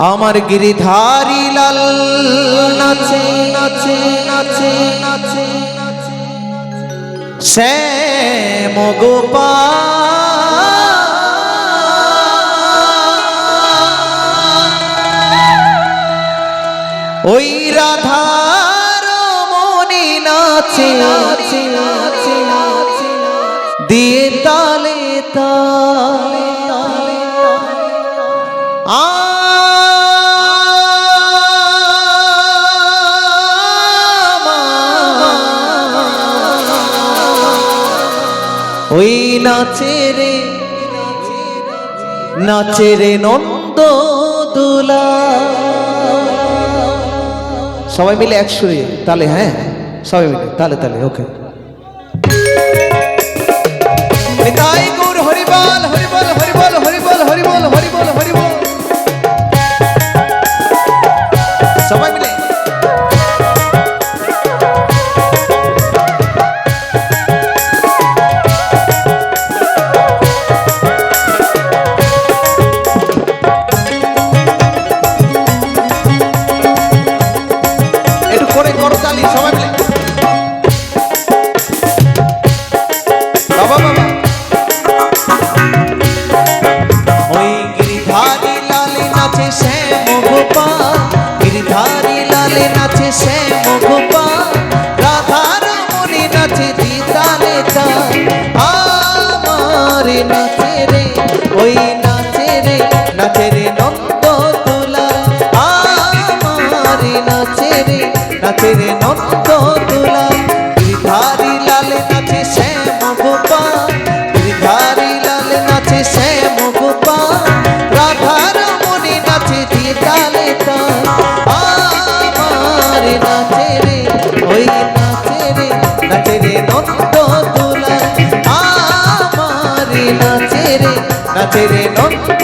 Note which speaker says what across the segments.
Speaker 1: আমার গিরিধারি লাল নাচে নাচে নাচে নাচে শ্যাম গোপা ওই রাধার মনি নাচে নাচে নাচে নাচে। দিয়ে তালে তালে ওই নাচের নাচেরে নাচে নন্দ দুলা। সবাই মিলে একশো তালে হ্যাঁ? সবাই মিলে, তালে তালে, ওকে। তাই গৌর হরিবল হরিবল। নাচে শ্যাম গোপাল গিরিধারী লালে নাচে শ্যাম গোপাল রাধার মনি নাচে তাল আমার নাচে রে, ওই নাচে রে নাচে রে নন্দ তুলা আমার নাচে রে নাচে রে নন্দ রে নাচে রে নন্দ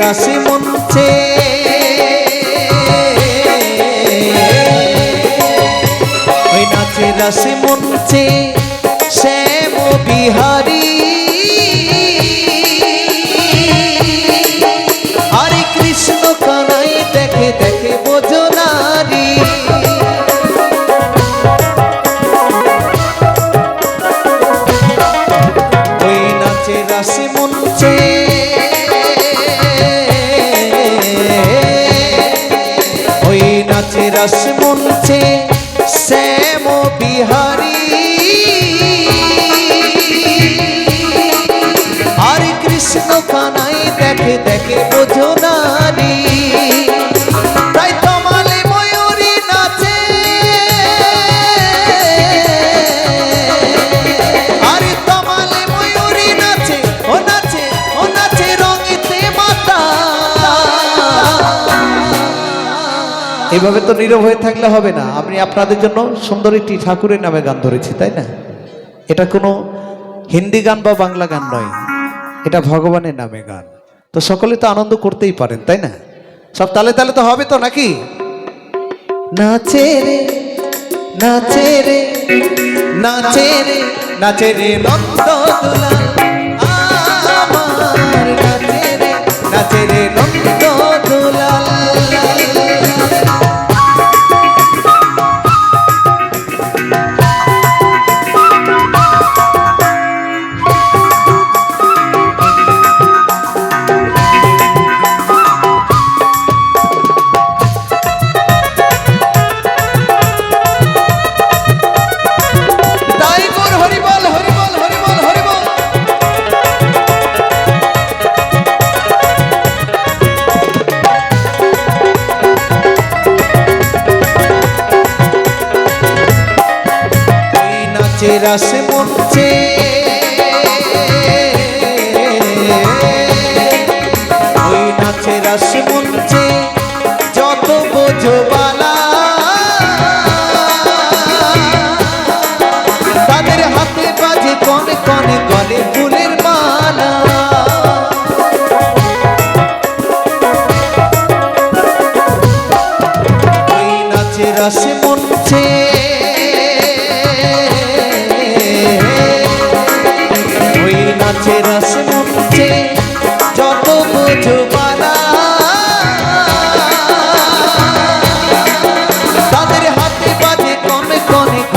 Speaker 1: রাসে মঞ্চে। ওই নাচে রাসে মনছে শ্যাম বিহারী রাস মঞ্চে শ্যাম বিহারী। আর কৃষ্ণ কানাই দেখে দেখে বোঝো এভাবে তো নীরব হয়ে থাকলে হবে না। আমি আপনাদের জন্য সুন্দর একটি ঠাকুরের নামে গান ধরেছি, তাই না? এটা কোনো হিন্দি গান বা বাংলা গান নয়। এটা ভগবানের নামে গান। তো সকলে তো আনন্দ করতেই পারেন, তাই না? সব তালে তালে তো হবে তো নাকি? নাচে রে নাচে রে নাচে রে নাচে রে নন্দ দুলা আমার নাচে রে নাচে রে নন্দ নাচে রাসে মনছে ওই নাচে রাসে মরছে, যত বোঝো তাদের হাতে বাজে কনে কনে গলে ফুলের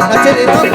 Speaker 1: নাচের নন্দ